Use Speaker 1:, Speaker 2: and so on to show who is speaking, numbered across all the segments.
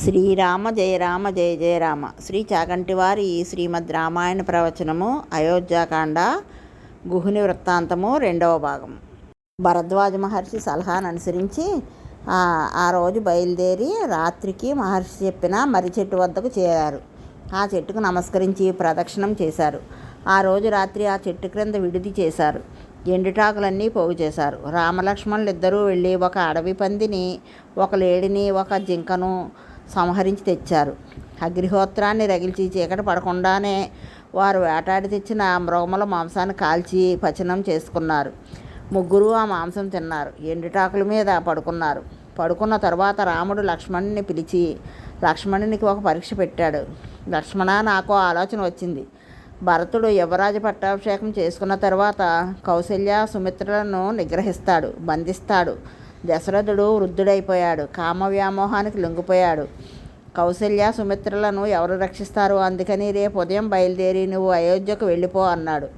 Speaker 1: శ్రీరామ జయ రామ జయ జయ రామ. శ్రీ చాగంటి వారి శ్రీమద్ రామాయణ ప్రవచనము అయోధ్యాకాండ గుహుని వృత్తాంతము రెండవ భాగం. భరద్వాజ మహర్షి సలహాను అనుసరించి ఆ ఆ రోజు బయలుదేరి రాత్రికి మహర్షి చెప్పిన మర్రి చెట్టు వద్దకు చేరారు. ఆ చెట్టుకు నమస్కరించి ప్రదక్షిణం చేశారు. ఆ రోజు రాత్రి ఆ చెట్టు క్రింద విడిది చేశారు. ఎండుటాకులన్నీ పోగు చేశారు. రామలక్ష్మణులు ఇద్దరూ వెళ్ళి ఒక అడవి పందిని ఒక లేడిని ఒక జింకను సంహరించి తెచ్చారు. అగ్నిహోత్రాన్ని రగిల్చి చీకటి పడకుండానే వారు వేటాడి తెచ్చిన మృగముల మాంసాన్ని కాల్చి పచనం చేసుకున్నారు. ముగ్గురు ఆ మాంసం తిన్నారు. ఎండుటాకుల మీద పడుకున్నారు. పడుకున్న తర్వాత రాముడు లక్ష్మణుని పిలిచి లక్ష్మణునికి ఒక పరీక్ష పెట్టాడు. లక్ష్మణ నాకు ఆలోచన వచ్చింది. భరతుడు యువరాజు పట్టాభిషేకం చేసుకున్న తర్వాత కౌశల్య సుమిత్రలను నిగ్రహిస్తాడు బంధిస్తాడు. దశరథుడు వృద్ధుడైపోయాడు. కామ వ్యామోహానికి లొంగిపోయాడు. కౌశల్య సుమిత్రలను ఎవరు రక్షిస్తారు? అందుకని రేపు ఉదయం బయలుదేరి నువ్వు అయోధ్యకు వెళ్ళిపో అన్నాడు.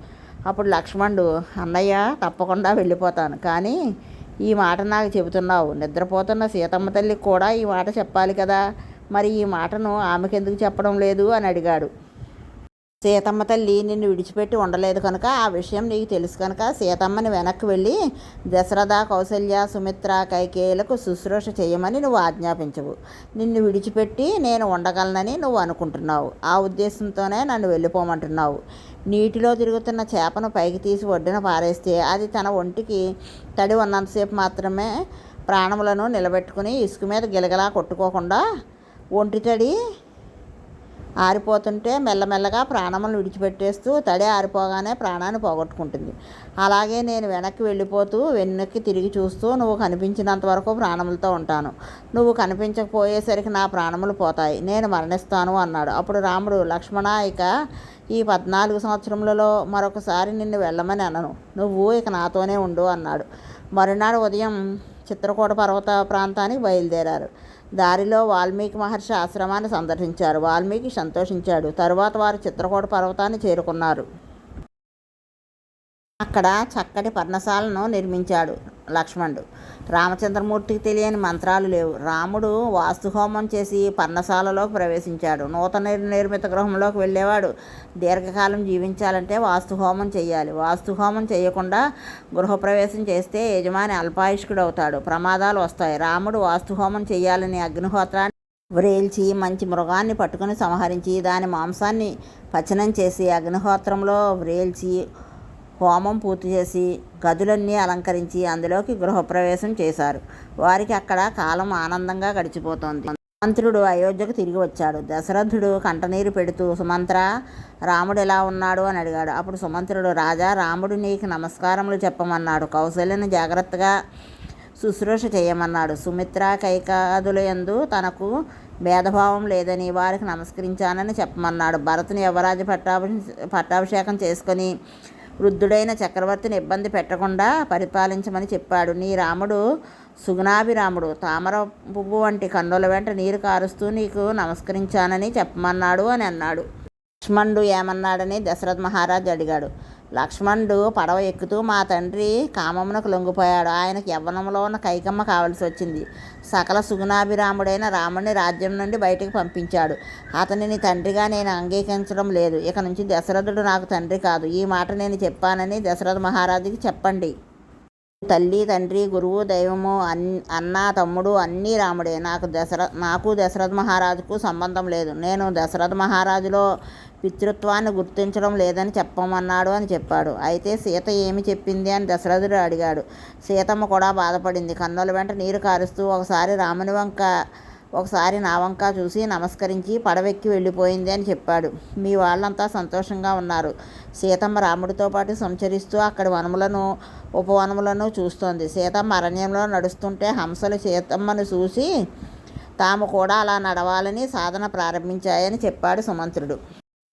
Speaker 1: అప్పుడు లక్ష్మణుడు అన్నయ్య తప్పకుండా వెళ్ళిపోతాను. కానీ ఈ మాట నాకు చెబుతున్నావు. నిద్రపోతున్న సీతమ్మ తల్లికి కూడా ఈ మాట చెప్పాలి కదా. మరి ఈ మాటను ఆమెకెందుకు చెప్పడం లేదు? అని అడిగాడు. సీతమ్మ తల్లి నిన్ను విడిచిపెట్టి ఉండలేదు కనుక ఆ విషయం నీకు తెలుసు కనుక సీతమ్మని వెనక్కి వెళ్ళి దశరథ కౌశల్య సుమిత్ర కైకేయులకు శుశ్రూష చేయమని నువ్వు ఆజ్ఞాపించవు. నిన్ను విడిచిపెట్టి నేను ఉండగలనని నువ్వు అనుకుంటున్నావు. ఆ ఉద్దేశంతోనే నన్ను వెళ్ళిపోమంటున్నావు. నీటిలో తిరుగుతున్న చేపను పైకి తీసి ఒడ్డున పారేస్తే అది తన ఒంటికి తడి ఉన్నంతసేపు మాత్రమే ప్రాణములను నిలబెట్టుకుని ఇసుక మీద గిలగలా కొట్టుకోకుండా ఒంటి తడి ఆరిపోతుంటే మెల్లమెల్లగా ప్రాణములను విడిచిపెట్టేస్తూ తడి ఆరిపోగానే ప్రాణాన్ని పోగొట్టుకుంటుంది. అలాగే నేను వెనక్కి వెళ్ళిపోతూ వెనక్కి తిరిగి చూస్తూ నువ్వు కనిపించినంత వరకు ప్రాణములతో ఉంటాను. నువ్వు కనిపించకపోయేసరికి నా ప్రాణములు పోతాయి. నేను మరణిస్తాను అన్నాడు. అప్పుడు రాముడు లక్ష్మణ ఇక ఈ పద్నాలుగు సంవత్సరములలో మరొకసారి నిన్ను వెళ్ళమని అనను. నువ్వు ఇక నాతోనే ఉండు అన్నాడు. మరునాడు ఉదయం చిత్రకూట పర్వత ప్రాంతానికి బయలుదేరారు. దారిలో వాల్మీకి మహర్షి ఆశ్రమాన్ని సందర్శించారు. వాల్మీకి సంతోషించాడు. తరువాత వారు చిత్రకూట పర్వతాన్ని చేరుకున్నారు. అక్కడ చక్కటి పర్ణశాలను నిర్మించాడు. లక్ష్మణుడు. రామచంద్రమూర్తికి తెలియని మంత్రాలు లేవు. రాముడు వాస్తుహోమం చేసి పర్ణశాలలోకి ప్రవేశించాడు. నూతన నిర్మిత గృహంలోకి వెళ్ళేవాడు. దీర్ఘకాలం జీవించాలంటే వాస్తుహోమం చేయాలి వాస్తుహోమం చేయకుండా గృహప్రవేశం చేస్తే యజమాని అల్పాయుష్కుడు అవుతాడు ప్రమాదాలు వస్తాయి. రాముడు వాస్తుహోమం చేయాలని అగ్నిహోత్రాన్ని వ్రేల్చి మంచి మృగాన్ని పట్టుకుని సంహరించి దాని మాంసాన్ని పచనం చేసి అగ్నిహోత్రంలో వ్రేల్చి హోమం పూర్తి చేసి గదులన్నీ అలంకరించి అందులోకి గృహప్రవేశం చేశారు. వారికి అక్కడ కాలం ఆనందంగా గడిచిపోతోంది. సుమంత్రుడు అయోధ్యకు తిరిగి వచ్చాడు. దశరథుడు కంటనీరు పెడుతూ సుమంత్ర రాముడు ఎలా ఉన్నాడు? అని అడిగాడు. అప్పుడు సుమంత్రుడు రాజా రాముడు నీకు నమస్కారములు చెప్పమన్నాడు. కౌశల్యను జాగ్రత్తగా శుశ్రూష చేయమన్నాడు. సుమిత్ర కైకాదుల ఎందు తనకు భేదభావం లేదని వారికి నమస్కరించానని చెప్పమన్నాడు. భరతుని యువరాజు పట్టాభి పట్టాభిషేకం చేసుకొని వృద్ధుడైన చక్రవర్తిని ఇబ్బంది పెట్టకుండా పరిపాలించమని చెప్పాడు. నీ రాముడు సుగుణాభిరాముడు. తామర పువ్వు వంటి కన్నుల వెంట నీరు కారుస్తూ నీకు నమస్కరించానని చెప్పమన్నాడు అని అన్నాడు. లక్ష్మణుడు ఏమన్నాడని దశరథ్ మహారాజు అడిగాడు. లక్ష్మణుడు పడవ ఎక్కుతూ మా తండ్రి కామమునకు లొంగిపోయాడు. ఆయనకు యవ్వనంలో ఉన్న కైకమ్మ కావలసి వచ్చింది. సకల సుగుణాభిరాముడైన రాముడిని రాజ్యం నుండి బయటకు పంపించాడు. అతనిని తండ్రిగా నేను అంగీకరించడం లేదు. ఇక నుంచి దశరథుడు నాకు తండ్రి కాదు. ఈ మాట నేను చెప్పానని దశరథ మహారాజుకి చెప్పండి. తల్లి తండ్రి గురువు దైవము అన్ అన్న తమ్ముడు అన్నీ రాముడే. నాకు దశర నాకు దశరథ మహారాజుకు సంబంధం లేదు. నేను దశరథ మహారాజులో పితృత్వాన్ని గుర్తించడం లేదని చెప్పమన్నాడు అని చెప్పాడు. అయితే సీత ఏమి చెప్పింది అని దశరథుడు అడిగాడు. సీతమ్మ కూడా బాధపడింది. కన్నుల వెంట నీరు కారుస్తూ ఒకసారి రాముని వంక ఒకసారి నా వంక చూసి నమస్కరించి పడవెక్కి వెళ్ళిపోయింది అని చెప్పాడు. మీ వాళ్ళంతా సంతోషంగా ఉన్నారు. సీతమ్మ రాముడితో పాటు సంచరిస్తూ అక్కడి వనములను ఉపవనములను చూస్తోంది. సీతమ్మ అరణ్యంలో నడుస్తుంటే హంసలు సీతమ్మను చూసి తాము కూడా అలా నడవాలని సాధన ప్రారంభించాయని చెప్పాడు సుమంత్రుడు.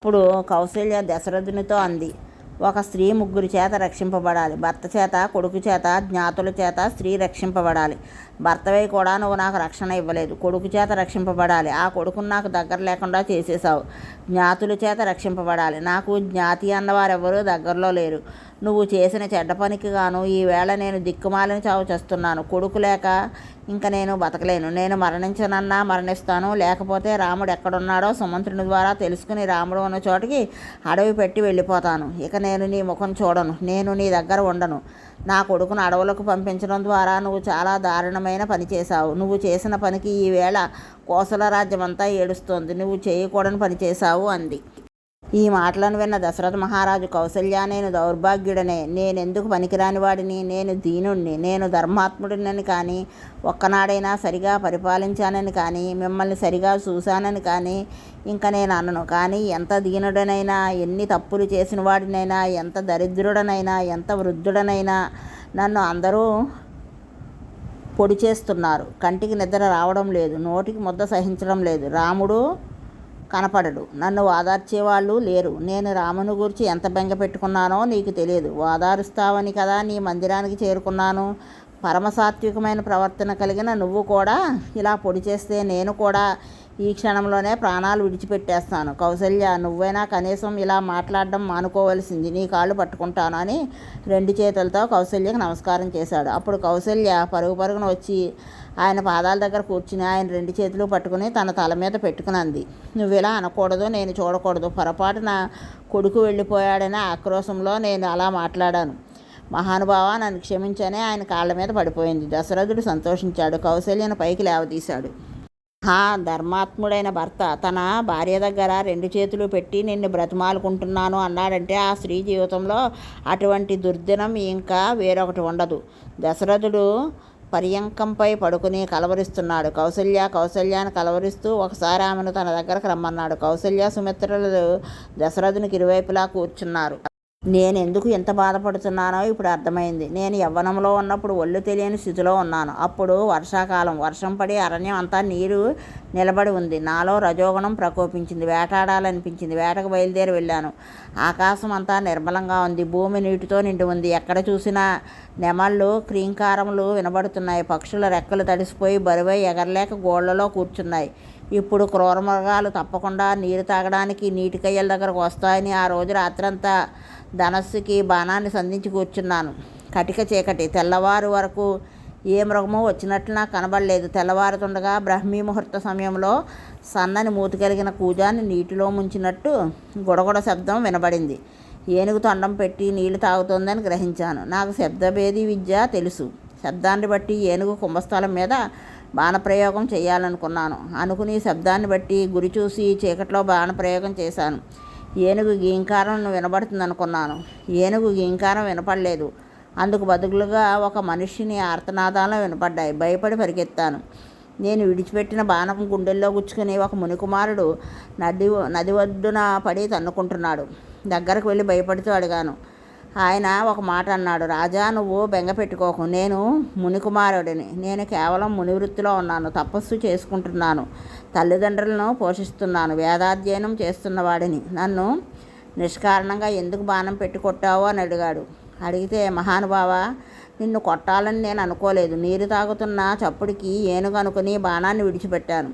Speaker 1: అప్పుడు కౌశల్య దశరథునితో అంది ఒక స్త్రీ ముగ్గురి చేత రక్షింపబడాలి. భర్త చేత కొడుకు చేత జ్ఞాతుల చేత స్త్రీ రక్షింపబడాలి. భర్తవై కూడా నువ్వు నాకు రక్షణ ఇవ్వలేదు. కొడుకు చేత రక్షింపబడాలి. ఆ కొడుకును నాకు దగ్గర లేకుండా చేసేసావు జ్ఞాతుల చేత రక్షింపబడాలి. నాకు జ్ఞాతి అన్నవారెవరూ దగ్గరలో లేరు. నువ్వు చేసిన చెడ్డ పనికి గాను ఈవేళ నేను దిక్కుమాలిన చావు చేస్తున్నాను. కొడుకు లేక ఇంక నేను బతకలేను. నేను మరణించనన్నా మరణిస్తాను. లేకపోతే రాముడు ఎక్కడున్నాడో సుమంత్రుని ద్వారా తెలుసుకుని రాముడు ఉన్న చోటికి అడవి పెట్టి వెళ్ళిపోతాను. ఇక నేను నీ ముఖం చూడను. నేను నీ దగ్గర ఉండను. నా కొడుకును అడవులకు పంపించడం ద్వారా నువ్వు చాలా దారుణం దారుణమైన పని చేశావు. నువ్వు చేసిన పనికి ఈవేళ కోసల రాజ్యమంతా ఏడుస్తోంది. నువ్వు చేయకూడని పని చేశావు అంది. ఈ మాటలను విన్న దశరథ మహారాజు కౌసల్య నేను దౌర్భాగ్యుడనే. నేనెందుకు పనికిరాని వాడిని? నేను దీనుణ్ణి. నేను ధర్మాత్ముడినని కానీ ఒక్కనాడైనా సరిగా పరిపాలించానని కానీ మిమ్మల్ని సరిగా చూశానని కానీ ఇంకా నేను అనను. కానీ ఎంత దీనుడనైనా ఎన్ని తప్పులు చేసిన వాడినైనా ఎంత దరిద్రుడనైనా ఎంత వృద్ధుడనైనా నన్ను అందరూ పొడి చేస్తున్నారు. కంటికి నిద్ర రావడం లేదు. నోటికి ముద్ద సహించడం లేదు. రాముడు కనపడడు. నన్ను వాదార్చేవాళ్ళు లేరు. నేను రాముని గురించి ఎంత బెంగ పెట్టుకున్నానో నీకు తెలియదు. వాదారుస్తావని కదా నీ మందిరానికి చేరుకున్నాను. పరమసాత్వికమైన ప్రవర్తన కలిగిన నువ్వు కూడా ఇలా పొడి చేస్తే నేను కూడా ఈ క్షణంలోనే ప్రాణాలు విడిచిపెట్టేస్తాను. కౌసల్య నువ్వైనా కనీసం ఇలా మాట్లాడడం మానుకోవలసింది. నీ కాళ్ళు పట్టుకుంటాను అని రెండు చేతులతో కౌసల్యకు నమస్కారం చేశాడు. అప్పుడు కౌసల్య పరుగు పరుగున వచ్చి ఆయన పాదాల దగ్గర కూర్చుని ఆయన రెండు చేతులు పట్టుకుని తన తల మీద పెట్టుకునంది. నువ్వు ఇలా అనకూడదు నేను చూడకూడదు. పొరపాటున కొడుకు వెళ్ళిపోయాడనే ఆక్రోశంలో నేను అలా మాట్లాడాను. మహానుభావ నన్ను క్షమించనే ఆయన కాళ్ళ మీద పడిపోయింది. దశరథుడు సంతోషించాడు. కౌశల్యను పైకి లేవదీశాడు. హా ధర్మాత్ముడైన భర్త తన భార్య దగ్గర రెండు చేతులు పెట్టి నిన్ను బ్రతిమాలుకుంటున్నాను అన్నాడంటే ఆ స్త్రీ జీవితంలో అటువంటి దుర్దినం ఇంకా వేరొకటి ఉండదు. దశరథుడు పర్యంకంపై పడుకుని కలవరిస్తున్నాడు. కౌసల్య కౌసల్యాన్ని కలవరిస్తూ ఒకసారి ఆమెను తన దగ్గరకు రమ్మన్నాడు. కౌసల్య సుమిత్రులు దశరథునికి ఇరువైపులా కూర్చున్నారు. నేను ఎందుకు ఎంత బాధపడుతున్నానో ఇప్పుడు అర్థమైంది. నేను యవ్వనంలో ఉన్నప్పుడు ఒళ్ళు తెలియని స్థితిలో ఉన్నాను. అప్పుడు వర్షాకాలం వర్షం పడి అరణ్యం అంతా నీరు నిలబడి ఉంది. నాలో రజోగుణం ప్రకోపించింది. వేటాడాలనిపించింది. వేటకు బయలుదేరి వెళ్ళాను. ఆకాశం అంతా నిర్మలంగా ఉంది. భూమి నీటితో నిండి ఉంది. ఎక్కడ చూసినా నెమళ్ళు క్రీంకారములు వినబడుతున్నాయి. పక్షుల రెక్కలు తడిసిపోయి బరువై ఎగరలేక గోళ్ళలో కూర్చున్నాయి. ఇప్పుడు క్రూరమృగాలు తప్పకుండా నీరు తాగడానికి నీటి కయ్యల దగ్గరకు వస్తాయని ఆ రోజు రాత్రంతా ధనస్సుకి బాణాన్ని సంధించి కూర్చున్నాను. కటిక చీకటి. తెల్లవారు వరకు ఏ మృగమో వచ్చినట్లు నాకు కనబడలేదు. తెల్లవారుతుండగా బ్రహ్మీ ముహూర్త సమయంలో సన్నని మూతి కలిగిన కూజాన్ని నీటిలో ముంచినట్టు గుడగొడ శబ్దం వినబడింది. ఏనుగు తొండం పెట్టి నీళ్ళు తాగుతోందని గ్రహించాను. నాకు శబ్దభేది విద్య తెలుసు. శబ్దాన్ని బట్టి ఏనుగు కుంభస్థలం మీద బాణప్రయోగం చేయాలనుకున్నాను. అనుకుని శబ్దాన్ని బట్టి గురి చూసి చీకట్లో బాణప్రయోగం చేశాను. ఏనుగు గీంకారం వినబడుతుంది అనుకున్నాను ఏనుగు గీంకారం వినపడలేదు. అందుకు బదులుగా ఒక మనిషిని ఆర్తనాదాలు వినపడ్డాయి. భయపడి పరిగెత్తాను. నేను విడిచిపెట్టిన బాణం గుండెల్లో గుచ్చుకుని ఒక మునికుమారుడు నది నది ఒడ్డున పడి తన్నుకుంటున్నాడు. దగ్గరకు వెళ్ళి భయపడుతూ అడిగాను. ఆయన ఒక మాట అన్నాడు రాజా నువ్వు బెంగ పెట్టుకోకు. నేను మునికుమారుడిని. నేను కేవలం ముని వృత్తిలో ఉన్నాను తపస్సు చేసుకుంటున్నాను తల్లిదండ్రులను పోషిస్తున్నాను వేదాధ్యయనం చేస్తున్న వాడిని. నన్ను నిష్కారణంగా ఎందుకు బాణం పెట్టి అని అడిగాడు. అడిగితే మహానుభావ నిన్ను కొట్టాలని నేను అనుకోలేదు. నీరు తాగుతున్న చప్పుడికి ఏనుగు అనుకుని బాణాన్ని విడిచిపెట్టాను.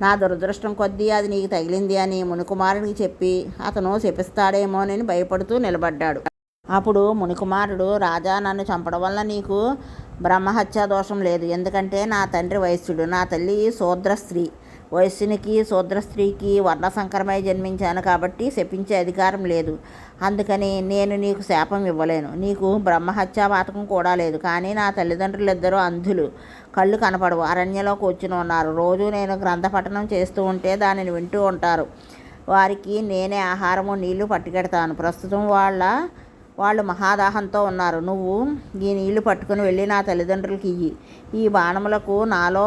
Speaker 1: నా దురదృష్టం కొద్దీ అది నీకు తగిలింది అని మునికుమారుడికి చెప్పి అతను శపిస్తాడేమోనని భయపడుతూ నిలబడ్డాడు. అప్పుడు మునికుమారుడు రాజా నన్ను చంపడం వల్ల నీకు బ్రహ్మహత్యా దోషం లేదు. ఎందుకంటే నా తండ్రి వయస్సుడు. నా తల్లి శూద్ర స్త్రీ. వయస్సునికి శూద్ర స్త్రీకి వర్ణ సంకరమై జన్మించాను కాబట్టి శపించే అధికారం లేదు. అందుకని నేను నీకు శాపం ఇవ్వలేను. నీకు బ్రహ్మహత్యా పాతకం కూడా లేదు. కానీ నా తల్లిదండ్రులు ఇద్దరు అంధులు. కళ్ళు కనపడవు. అరణ్యంలో కూర్చుని ఉన్నారు. రోజు నేను గ్రంథపఠనం చేస్తూ ఉంటే దానిని వింటూ ఉంటారు. వారికి నేనే ఆహారము నీళ్ళు పట్టుకెడతాను. ప్రస్తుతం వాళ్ళ వాళ్ళు మహాదాహంతో ఉన్నారు. నువ్వు ఈ నీళ్ళు పట్టుకుని వెళ్ళి నా తల్లిదండ్రులకి ఇయ్యి. ఈ బాణములకు నాలో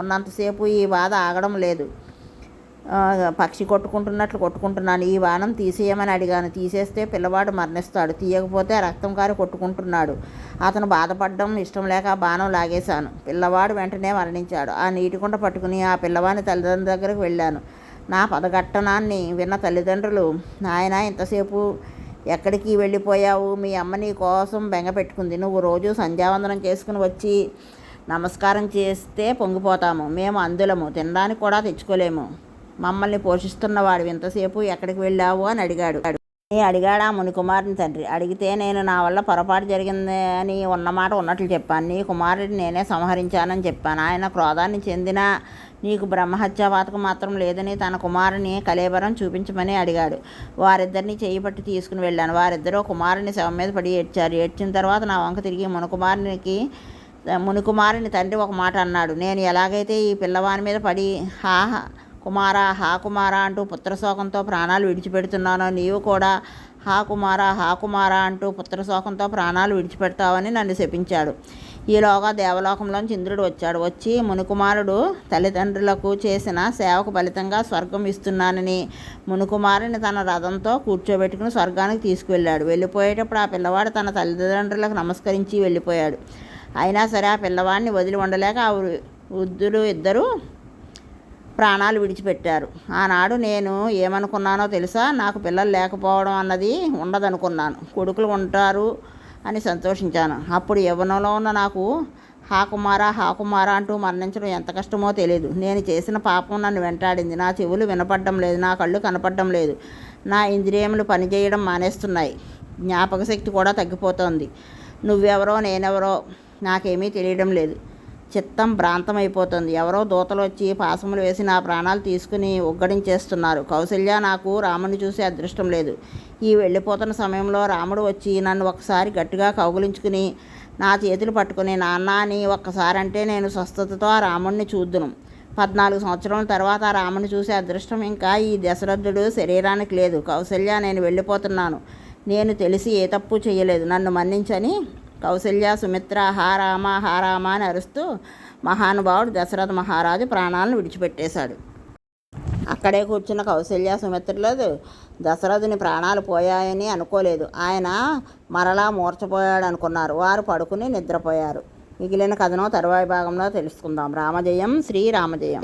Speaker 1: ఉన్నంతసేపు ఈ బాధ ఆగడం లేదు. పక్షి కొట్టుకుంటున్నట్లు కొట్టుకుంటున్నాను. ఈ బాణం తీసేయమని అడిగాను. తీసేస్తే పిల్లవాడు మరణిస్తాడు. తీయకపోతే రక్తం కారి కొట్టుకుంటున్నాడు. అతను బాధపడడం ఇష్టం లేక బాణం లాగేశాను. పిల్లవాడు వెంటనే మరణించాడు. ఆ నీటి కుండ పట్టుకుని ఆ పిల్లవాడిని తల్లిదండ్రుల దగ్గరకు వెళ్ళాను. నా పదఘట్టనాన్ని విన్న తల్లిదండ్రులు నాయన ఇంతసేపు ఎక్కడికి వెళ్ళిపోయావు? మీ అమ్మ నీ కోసం బెంగ పెట్టుకుంది. నువ్వు రోజు సంధ్యావందనం చేసుకుని వచ్చి నమస్కారం చేస్తే పొంగిపోతాము. మేము అందులము. తినడానికి కూడా తెచ్చుకోలేము. మమ్మల్ని పోషిస్తున్న వాడు ఇంతసేపు ఎక్కడికి వెళ్ళావు అని అడిగాడు. అడిగాడు ఆ మునికుమారుని తండ్రి? అడిగితే నేను నా వల్ల పొరపాటు జరిగింది అని ఉన్నమాట ఉన్నట్లు చెప్పాను. నీ కుమారుడిని నేనే సంహరించానని చెప్పాను. ఆయన క్రోధాన్ని చెందిన నీకు బ్రహ్మహత్యా పాతకం మాత్రం లేదని తన కుమారుని కలేబరం చూపించమని అడిగాడు. వారిద్దరిని చేయి పట్టి తీసుకుని వెళ్ళాను. వారిద్దరూ కుమారుని శవం మీద పడి ఏడ్చారు. ఏడ్చిన తర్వాత నా వంక తిరిగి మునుకుమారునికి మునికుమారుని తండ్రి ఒక మాట అన్నాడు. నేను ఎలాగైతే ఈ పిల్లవాని మీద పడి హా హా కుమారా హా కుమారా అంటూ పుత్రశోకంతో ప్రాణాలు విడిచిపెడుతున్నానో నీవు కూడా హా కుమారా హా కుమారా అంటూ పుత్రశోకంతో ప్రాణాలు విడిచిపెడతావని నన్ను శపించాడు. ఈలోగా దేవలోకంలోంచి ఇంద్రుడు వచ్చాడు. వచ్చి మునుకుమారుడు తల్లిదండ్రులకు చేసిన సేవకు ఫలితంగా స్వర్గం ఇస్తున్నానని మునుకుమారుని తన రథంతో కూర్చోబెట్టుకుని స్వర్గానికి తీసుకువెళ్ళాడు. వెళ్ళిపోయేటప్పుడు ఆ పిల్లవాడు తన తల్లిదండ్రులకు నమస్కరించి వెళ్ళిపోయాడు. అయినా సరే ఆ పిల్లవాడిని వదిలి ఉండలేక ఆ వృ- వృద్ధులు ఇద్దరు ప్రాణాలు విడిచిపెట్టారు. ఆనాడు నేను ఏమనుకున్నానో తెలుసా? నాకు పిల్లలు లేకపోవడం అన్నది ఉండదనుకున్నాను. కొడుకులు ఉంటారు అని సంతోషించాను. అప్పుడు యవ్వనంలో ఉన్న నాకు హాకుమారా హాకుమారా అంటూ మరణించడం ఎంత కష్టమో తెలియదు నేను చేసిన పాపం నన్ను వెంటాడింది. నా చెవులు వినపడడం లేదు. నా కళ్ళు కనపడడం లేదు. నా ఇంద్రియములు పనిచేయడం మానేస్తున్నాయి. జ్ఞాపక శక్తి కూడా తగ్గిపోతోంది. నువ్వెవరో నేనెవరో నాకేమీ తెలియడం లేదు. చిత్తం భ్రాంతమైపోతుంది. ఎవరో దూతలు వచ్చి పాసములు వేసి నా ప్రాణాలు తీసుకుని ఉగ్గడించేస్తున్నారు. కౌశల్య నాకు రాముని చూసే అదృష్టం లేదు. ఈ వెళ్ళిపోతున్న సమయంలో రాముడు వచ్చి నన్ను ఒకసారి గట్టిగా కౌగులించుకుని నా చేతులు పట్టుకుని నాన్న అని ఒక్కసారి అంటే నేను స్వస్థతతో ఆ రాముడిని చూద్దును. పద్నాలుగు సంవత్సరాల తర్వాత ఆ రాముని చూసే అదృష్టం ఇంకా ఈ దశరథుడు శరీరానికి లేదు. కౌశల్య నేను వెళ్ళిపోతున్నాను. నేను తెలిసి ఏ తప్పు చేయలేదు. నన్ను మన్నించని కౌశల్య సుమిత్ర హారామ రామ అని అరుస్తూ మహానుభావుడు దశరథ మహారాజు ప్రాణాలను విడిచిపెట్టేశాడు. అక్కడే కూర్చున్న కౌశల్య సుమిత్రులేదు దశరథుని ప్రాణాలు పోయాయని అనుకోలేదు. ఆయన మరలా మూర్చపోయాడు అనుకున్నారు వారు పడుకుని నిద్రపోయారు. మిగిలిన కథను తరువాయి భాగంలో తెలుసుకుందాం. రామజయం శ్రీరామజయం